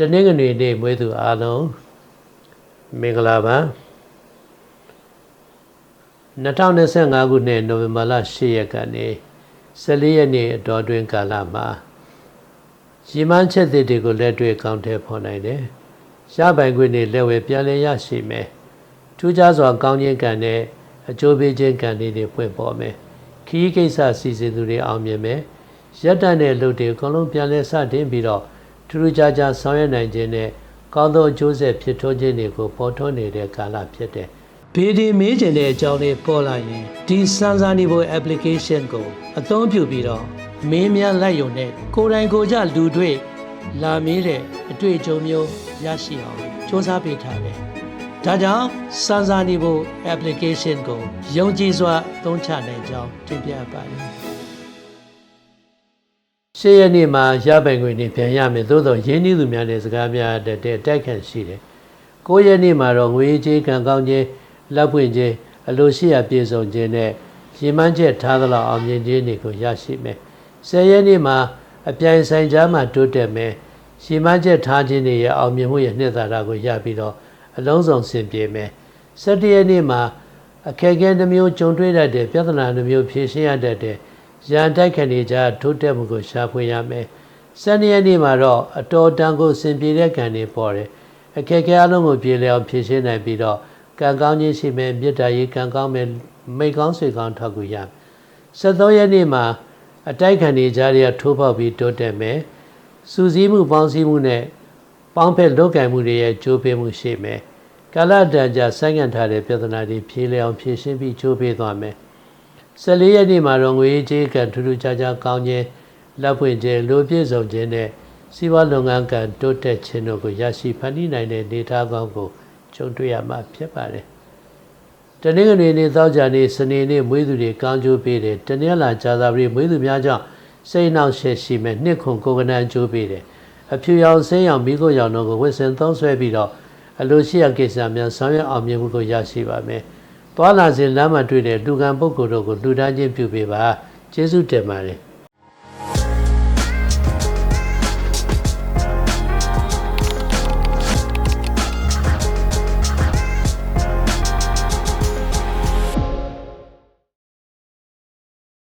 တနင်္ဂနွေနေ့မွေးသူအားလုံးမင်္ဂလာပါ2025ခုနှစ်နိုဝင်ဘာလ10ရက်ကနေ14ရက်နေ့အတော်တွင်ကာလမှာရီမန်းချက်တွေကိုလက်တွေ့ကောင်းတဲ့ဖော်နိုင်တယ်။ရပိုင်ခွင့်တွေလက်ဝဲပြန်လည်ရရှိမယ်။ထူးခြားစွာကောင်းခြင်းကံနဲ့အကျိုးပေးခြင်းကံတွေပွင့်ပေါ်မယ်။ခီးကိစ္စစီစဉ်သူတွေအောင်မြင်မယ်။ရက်တန်တဲ့လူတွေအကုန်လုံးပြန်လည်စတင်ပြီးတော့ ထူးထူးခြားခြားဆောင်ရွက်နိုင်ခြင်းနဲ့ကောင်းသောအကျိုးဆက်ဖြစ်ထွန်းခြင်းတွေကိုပေါ်ထွန်းနေတဲ့ကာလဖြစ်တယ်။ဘေဒီမေးခြင်းတဲ့အကြောင်းလေးပေါ်လာရင်ဒီစမ်းစာနေဖို့ application ကို အသုံးပြုပြီးတော့မင်းများလိုက်ယုံနဲ့ကိုယ်တိုင်ကိုယ်ကြလူတွေ့လာမေးတဲ့အတွေ့အကြုံမျိုးရရှိအောင်စ조사ပေးထားတယ်။ဒါကြောင့်စမ်းစာနေဖို့ application ကိုယုံကြည်စွာသုံးချနိုင်ကြောင်းတင်ပြပါတယ်။ ရှေ့ရက်နေ့မှာရပိုင်ခွင့်နေပြန်ရမယ်သို့တော့ရင်းနှီးသူများနဲ့စကားများတဲ့တဲ့တိုက်ခန့်ရှိတယ်။ကိုရက်နေ့မှာတော့ငွေကြေးကံကောင်းခြင်းလက်ပွင့်ခြင်းအလိုရှိရာပြေဆုံးခြင်းနဲ့ရင်မှန်းချက်ထားသလောက်အောင်မြင်ခြင်းတွေကိုရရှိမယ်။ဆယ်ရက်နေ့မှာအပြိုင်ဆိုင်ကြားမှာတိုးတက်မယ်။ရင်မှန်းချက်ထားခြင်းတွေရဲ့အောင်မြင်မှုရဲ့နှစ်သာရကိုရပြီးတော့အလုံးစုံဆင်ပြေမယ်။၁၇ရက်နေ့မှာအခက်အခဲတစ်မျိုးကြုံတွေ့တတ်တဲ့ပြဿနာတစ်မျိုးဖြေရှင်းရတတ်တဲ့ ရန်တိုက်ခဏနေကြထိုးတက်မှုကိုရှာဖွေရမယ်။၁၂ရက်နေ့မှာတော့အတော်တန်ကိုစင်ပြေတဲ့ကံတွေပေါ်တယ်။အခက်အခဲအလုံးကိုပြေလည်အောင်ဖြေရှင်းနိုင်ပြီးတော့ကံကောင်းခြင်းရှိမယ်မေတ္တာရေးကံကောင်းမယ်မိတ်ကောင်းဆွေကောင်းထောက်ကူရမယ်။73ရက်နေ့မှာအတိုက်ခံနေကြရထိုးပေါက်ပြီးတိုးတက်မယ်။စူးစီးမှုပေါင်းစည်းမှုနဲ့ပေါင်းဖက်လုပ်ကံမှုတွေရဲ့ကြိုးပေးမှုရှိမယ်။ကာလတန်ကြာဆိုင်းငံ့ထားတဲ့ပြဿနာတွေဖြေလည်အောင်ဖြေရှင်းပြီးကြိုးပေးသွားမယ်။ 14ရက်နေ့မှာတော့ငွေကြေးကံထူးထူးခြားခြားကောင်းခြင်းလက်ဖွင့်ခြင်းလူပြည့်စုံခြင်းနဲ့စီးပွားလုပ်ငန်းကံတိုးတက်ခြင်းတို့ကိုရရှိဖန်တီးနိုင်တဲ့နေသားကောင်းကိုကြုံတွေ့ရမှာဖြစ်ပါတယ်။တနင်္ဂနွေနေ့သောကြာနေ့စနေနေ့မွေးသူတွေကောင်းကျိုးပေးတယ်။တနင်္လာကြာသပတေးမွေးသူများကြောင့်စိတ်နှောင့်ယှက်ရှိမဲ့နှစ်ခွန်ကိုယ်ကနန်းကျိုးပေးတယ်။အဖြူရောင်ဆင်းရောင်မိခိုးရောင်တို့ကိုဝစ်စင်သုံးဆွဲပြီးတော့အလိုရှိရာကိစ္စများဆောင်ရွက်အောင်မြင်မှုကိုရရှိပါမယ်။ သွာလာစဉ်လမ်းမှာတွေ့တဲ့လူကံပုဂ္ဂိုလ်တို့ကိုလူသားချင်းပြုပေးပါကျေးဇူးတင်ပါတယ်